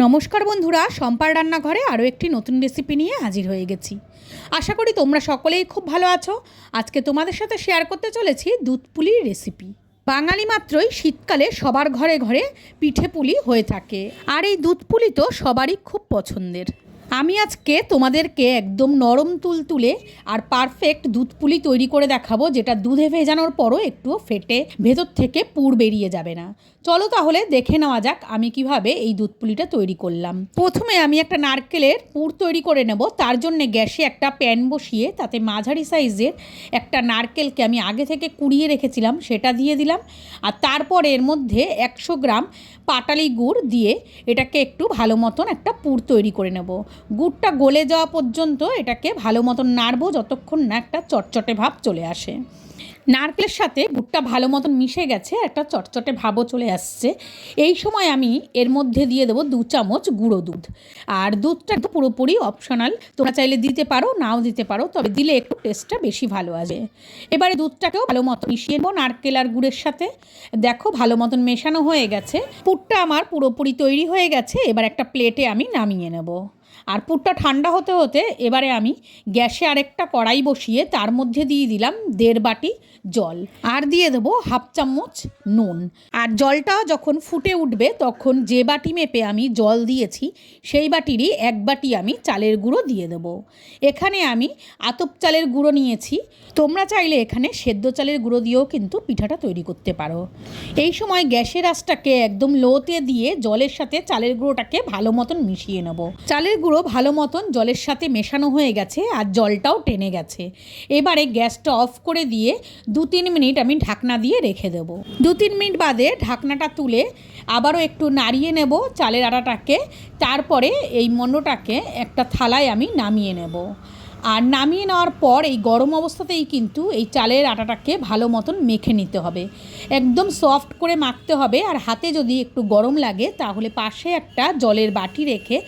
নমস্কার বন্ধুরা সম্পার রান্নাঘরে আরও একটি নতুন রেসিপি নিয়ে হাজির হয়ে গেছি। আশা করি তোমরা সকলেই খুব ভালো আছো। আজকে তোমাদের সাথে শেয়ার করতে চলেছি দুধ পুলির রেসিপি বাঙালি মাত্রই শীতকালে সবার ঘরে ঘরে পিঠে পুলি হয়ে থাকে। আর এই দুধ পুলি তো সবারই খুব পছন্দের। আমি আজকে তোমাদেরকে একদম নরম তুল তুলে আর পারফেক্ট দুধ পুলি তৈরি করে দেখাবো, যেটা দুধে ভেজানোর পরও একটুও ফেটে ভেতর থেকে পুর বেরিয়ে যাবে না। চলো তাহলে দেখে নেওয়া যাক আমি কীভাবে এই দুধ পুলিটা তৈরি করলাম। প্রথমে আমি একটা নারকেলের পুর তৈরি করে নেব, তার জন্য গ্যাসে একটা প্যান বসিয়ে তাতে মাঝারি সাইজের একটা নারকেলকে আমি আগে থেকে কুড়িয়ে রেখেছিলাম, সেটা দিয়ে দিলাম। আর তারপর এর মধ্যে একশো গ্রাম পাটালি গুড় দিয়ে এটাকে একটু ভালো মতন একটা পুর তৈরি করে নেব। গুড়টা গলে যাওয়া পর্যন্ত এটাকে ভালো মতন নাড়বো যতক্ষণ না একটা চটচটে ভাব চলে আসে। নারকেলের সাথে গুড়টা ভালো মতন মিশে গেছে, একটা চটচটে ভাবও চলে আসছে। এই সময় আমি এর মধ্যে দিয়ে দেবো দু চামচ গুঁড়ো দুধ। আর দুধটা তো পুরোপুরি অপশনাল তোমরা চাইলে দিতে পারো, নাও দিতে পারো, তবে দিলে একটু টেস্টটা বেশি ভালো আসবে এবারে দুধটাকেও ভালো মতন মিশিয়ে নেব নারকেল আর গুড়ের সাথে। দেখো ভালো মতন মেশানো হয়ে গেছে। পুরটা আমার পুরোপুরি তৈরি হয়ে গেছে, এবার একটা প্লেটে আমি নামিয়ে নেব। আর পুরটা ঠান্ডা হতে হতে এবারে আমি গ্যাসে আরেকটা কড়াই বসিয়ে তার মধ্যে দিয়ে দিলাম দেড় বাটি জল। আর দিয়ে দেবো হাফ চামচ নুন। আর জলটা যখন ফুটে উঠবে তখন যে বাটি মেপে আমি জল দিয়েছি সেই বাটিরই এক বাটি আমি চালের গুঁড়ো দিয়ে দেবো। এখানে আমি আতপ চালের গুঁড়ো নিয়েছি। তোমরা চাইলে এখানে সেদ্ধ চালের গুঁড়ো দিয়েও কিন্তু পিঠাটা তৈরি করতে পারো। এই সময় গ্যাসের আঁচটাকে একদম লোতে দিয়ে জলের সাথে চালের গুঁড়োটাকে ভালো মতন মিশিয়ে নেব। চালের গুঁড়ো ভালো মতন জলের সাথে মেশানো হয়ে গেছে আর জলটাও টেনে গেছে। এবারে গ্যাসটা অফ করে দিয়ে দু তিন মিনিট আমি ঢাকনা দিয়ে রেখে দেব। দু তিন মিনিট বাদে ঢাকনাটা তুলে আবারও একটু নাড়িয়ে নেব চালের আটাটাকে তারপরে এই মন্ডটাকে একটা থালায় আমি নামিয়ে নেব। আর নামিয়ে নেওয়ার পর এই গরম অবস্থাতেই কিন্তু এই চালের আটাটাকে ভালো মতন মেখে নিতে হবে। একদম সফট করে মাখতে হবে আর হাতে যদি একটু গরম লাগে তাহলে পাশে একটা জলের বাটি রেখে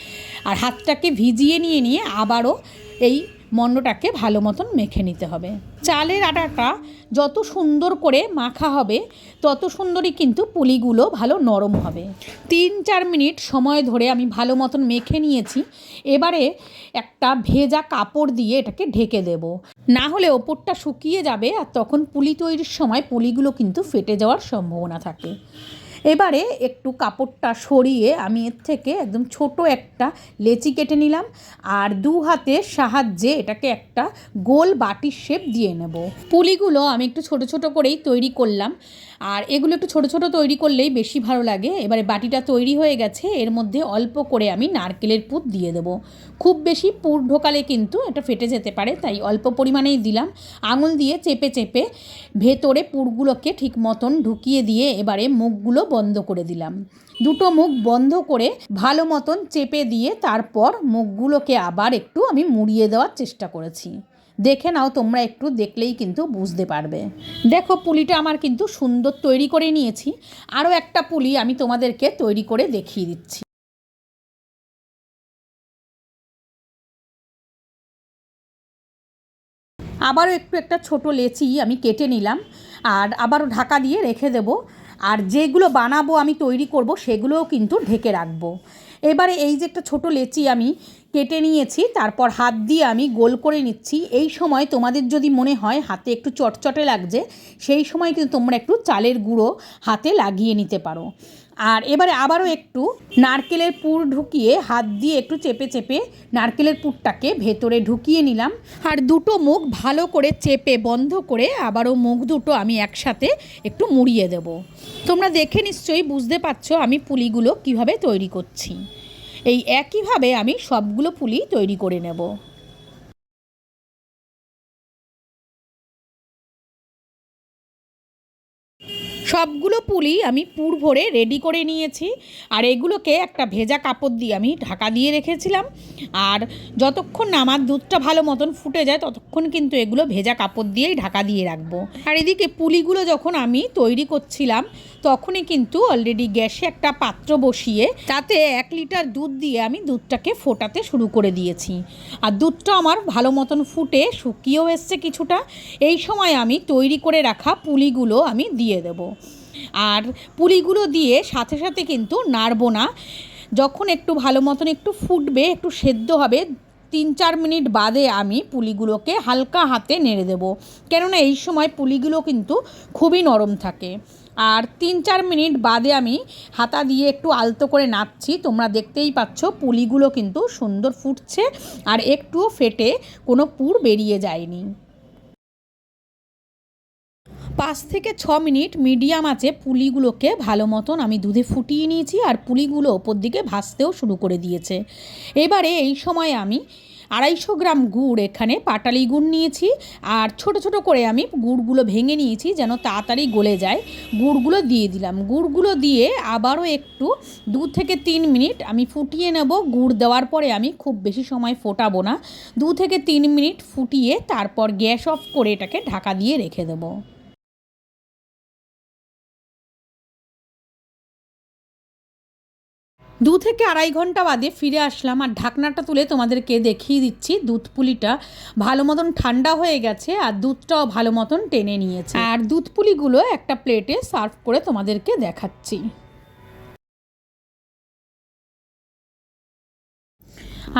আর হাতটাকে ভিজিয়ে নিয়ে নিয়ে আবারও এই মণ্ডটাকে ভালো মতন মেখে নিতে হবে। চালের আটাটা যত সুন্দর করে মাখা হবে, তত সুন্দরই কিন্তু পুলিগুলো ভালো নরম হবে। তিন চার মিনিট সময় ধরে আমি ভালো মতন মেখে নিয়েছি। এবারে একটা ভেজা কাপড় দিয়ে এটাকে ঢেকে দেব। না হলে ওপরটা শুকিয়ে যাবে আর তখন পুলি তৈরির সময় পুলিগুলো কিন্তু ফেটে যাওয়ার সম্ভাবনা থাকে। এবারে একটু কাপড়টা সরিয়ে আমি এর থেকে একদম ছোট একটা লেচি কেটে নিলাম আর দু হাতের সাহায্যে এটাকে একটা গোল বাটির শেপ দিয়ে নেব। পুলিগুলো আমি একটু ছোট ছোট করেই তৈরি করলাম আর এগুলো একটু ছোট ছোট তৈরি করলেই বেশি ভালো লাগে। এবারে বাটিটা তৈরি হয়ে গেছে, এর মধ্যে অল্প করে আমি নারকেলের পুর দিয়ে দেবো। খুব বেশি পুর ঢোকালে কিন্তু এটা ফেটে যেতে পারে, তাই অল্প পরিমাণেই দিলাম। আঙুল দিয়ে চেপে চেপে ভেতরে পুরগুলোকে ঠিক মতন ঢুকিয়ে দিয়ে এবারে মুখগুলো বন্ধ করে দিলাম। দুটো মুখ বন্ধ করে ভালো মতন চেপে দিয়ে তারপর মুখগুলোকে আবার একটু আমি মুড়িয়ে দেওয়ার চেষ্টা করেছি। দেখে নাও, তোমরা একটু দেখলেই কিন্তু বুঝতে পারবে। দেখো, পুলিটা আমার কিন্তু সুন্দর তৈরি করে নিয়েছি। আরও একটা পুলি আমি তোমাদেরকে তৈরি করে দেখিয়ে দিচ্ছি। আবারও একটু একটা ছোট লেচি আমি কেটে নিলাম। আর আবারও ঢাকা দিয়ে রেখে দেব। আর যেগুলো বানাবো আমি তৈরি করব সেগুলোও কিন্তু ঢেকে রাখব। এবারে এই যে একটা ছোট লেচি আমি কেটে নিয়েছি, তারপর হাত দিয়ে আমি গোল করে নিচ্ছি। এই সময় তোমাদের যদি মনে হয় হাতে একটু চটচটে লাগছে, সেই সময় কিন্তু তোমরা একটু চালের গুঁড়ো হাতে লাগিয়ে নিতে পারো। আর এবারে আবারও একটু নারকেলের পুর ঢুকিয়ে হাত দিয়ে একটু চেপে চেপে নারকেলের পুরটাকে ভেতরে ঢুকিয়ে নিলাম। আর দুটো মুখ ভালো করে চেপে বন্ধ করে আবারও মুখ দুটো আমি একসাথে একটু মুড়িয়ে দেব। তোমরা দেখে নিশ্চয়ই বুঝতে পারছ আমি পুলিগুলো কীভাবে তৈরি করছি। এই একইভাবে আমি সবগুলো পুলি তৈরি করে নেব। সবগুলো পুলি আমি পুর ভরে রেডি করে নিয়েছি। আর এগুলোকে একটা ভেজা কাপড় দিয়ে আমি ঢাকা দিয়ে রেখেছিলাম। আর যতক্ষণ না আমার দুধটা ভালো মতন ফুটে যায়, ততক্ষণ কিন্তু এগুলো ভেজা কাপড় দিয়েই ঢাকা দিয়ে রাখব। আর এদিকে পুলিগুলো যখন আমি তৈরি করছিলাম, তখনই কিন্তু অলরেডি গ্যাসে একটা পাত্র বসিয়ে তাতে এক লিটার দুধ দিয়ে আমি দুধটাকে ফোটাতে শুরু করে দিয়েছি। আর দুধটা আমার ভালো মতন ফুটে শুকিয়েও এসছে কিছুটা। এই সময় আমি তৈরি করে রাখা পুলিগুলো আমি দিয়ে দেবো। আর পুলিগুলো দিয়ে সাথে সাথে কিন্তু নাড়বো না। যখন একটু ভালো মতন একটু ফুটবে, একটু সেদ্ধ হবে, তিন চার মিনিট বাদে আমি পুলিগুলোকে হালকা হাতে নেড়ে দেবো। কেননা এই সময় পুলিগুলো কিন্তু খুবই নরম থাকে। আর তিন চার মিনিট বাদে আমি হাতা দিয়ে একটু আলতো করে নাড়ছি। তোমরা দেখতেই পাচ্ছ পুলিগুলো কিন্তু সুন্দর ফুটছে আর একটুও ফেটে কোনো পুর বেরিয়ে যায়নি। পাঁচ থেকে ছ মিনিট মিডিয়াম আছে পুলিগুলোকে ভালো মতন আমি দুধে ফুটিয়ে নিয়েছি আর পুলিগুলো ওপর দিকে ভাজতেও শুরু করে দিয়েছে। এবারে এই সময় আমি আড়াইশো গ্রাম গুড় এখানে পাটালি গুড় নিয়েছি আর ছোট ছোট করে আমি গুড়গুলো ভেঙে নিয়েছি যেন তাড়াতাড়ি গলে যায়। গুড়গুলো দিয়ে দিলাম। গুড়গুলো দিয়ে আবারও একটু দু থেকে তিন মিনিট আমি ফুটিয়ে নেব। গুড় দেওয়ার পরে আমি খুব বেশি সময় ফোটাবো না। দু থেকে তিন মিনিট ফুটিয়ে তারপর গ্যাস অফ করে এটাকে ঢাকা দিয়ে রেখে দেবো। দু থেকে আড়াই ঘণ্টা বাদে ফিরে আসলাম আর ঢাকনাটা তুলে তোমাদেরকে দেখিয়ে দিচ্ছি। দুধ পুলিটা ভালো মতন ঠান্ডা হয়ে গেছে আর দুধটাও ভালো মতন টেনে নিয়েছে। আর দুধ পুলিগুলো একটা প্লেটে সার্ভ করে তোমাদেরকে দেখাচ্ছি।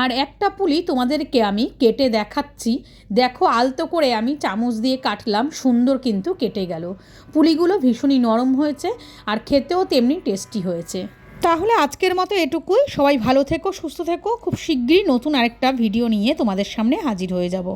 আর একটা পুলি তোমাদেরকে আমি কেটে দেখাচ্ছি। দেখো আলতো করে আমি চামচ দিয়ে কাটলাম, সুন্দর কিন্তু কেটে গেল। পুলিগুলো ভীষণই নরম হয়েছে আর খেতেও তেমনি টেস্টি হয়েছে। তাহলে আজকের মতো এটুকুই। সবাই ভালো থেকো, সুস্থ থেকো। খুব শিগগিরই নতুন আরেকটা ভিডিও নিয়ে তোমাদের সামনে হাজির হয়ে যাব।